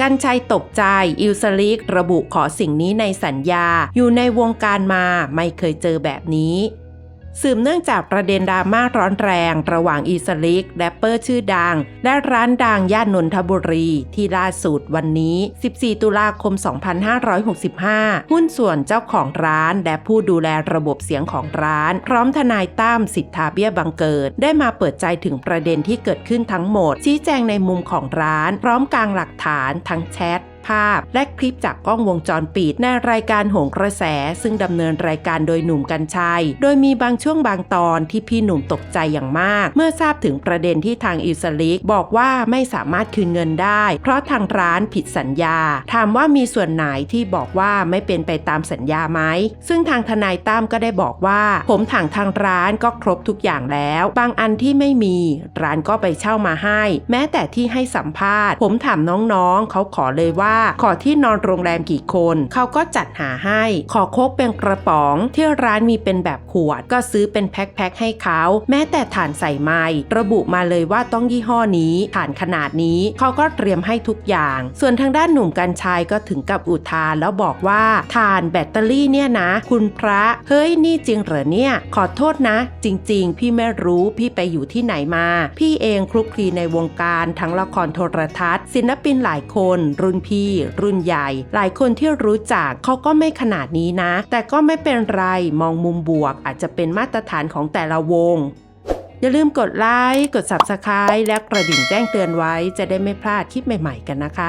กันชัยตกใจ อิลสลิกระบุขอสิ่งนี้ในสัญญา อยู่ในวงการมาไม่เคยเจอแบบนี้ สืบเนื่องจากประเด็นดราม่าร้อนแรง ระหว่างอีสลิกแรปเปอร์ชื่อดัง และร้านดังย่านนนทบุรี ที่ล่าสุดวันนี้ 14 ตุลาคม 2565 หุ้นส่วนเจ้าของร้านและผู้ดูแลระบบเสียงของร้าน พร้อมทนายตั้มสิทธาเบี้ยบังเกิด ได้มาเปิดใจถึงประเด็นที่เกิดขึ้นทั้งหมด ชี้แจงในมุมของร้าน พร้อมกลางหลักฐานทั้งแชทภาพ และคลิปจากกล้องวงจรปิดในรายการโหงกระแส ซึ่งดำเนินรายการโดยหนุ่มกัญชัย โดยมีบางช่วงบางตอนที่พี่หนุ่มตกใจอย่างมาก เมื่อทราบถึงประเด็นที่ทางอิสลิกบอกว่าไม่สามารถคืนเงินได้ เพราะทางร้านผิดสัญญา ถามว่ามีส่วนไหนที่บอกว่าไม่เป็นไปตามสัญญาไหม ซึ่งทางทนายตั้มก็ได้บอกว่า ผมถางทางร้านก็ครบทุกอย่างแล้ว บางอันที่ไม่มี ร้านก็ไปเช่ามาให้ แม้แต่ที่ให้สัมภาษณ์ ผมถามน้องๆ เขาขอเลยว่าขอที่นอนโรงแรมกี่คน เขาก็จัดหาให้ ขอโคกเป็นกระป๋อง ที่ร้านมีเป็นแบบขวด ก็ซื้อเป็นแพ็คๆให้เขา แม้แต่ฐานใส่ไม้ระบุมาเลยว่าต้องยี่ห้อนี้ฐานขนาดนี้ เขาก็เตรียมให้ทุกอย่าง ส่วนทางด้านหนุ่มกัญชัยก็ถึงกับอุทานแล้วบอกว่าฐานแบตเตอรี่เนี่ยนะ คุณพระ เฮ้ยนี่จริงเหรอเนี่ย ขอโทษนะ จริง ๆ พี่ไม่รู้พี่ไปอยู่ที่ไหนมา พี่เองคลุกคลีในวงการทั้งละครโทรทัศน์ ศิลปินหลายคน รุ่นพี่ รุ่นใหญ่ หลายคนที่รู้จักเขาก็ไม่ขนาดนี้นะ แต่ก็ไม่เป็นไรมองมุมบวกอาจจะเป็นมาตรฐานของแต่ละวง อย่าลืมกดไลค์กด Subscribe และกระดิ่งแจ้งเตือนไว้ จะได้ไม่พลาดคลิปใหม่ ๆ กันนะคะ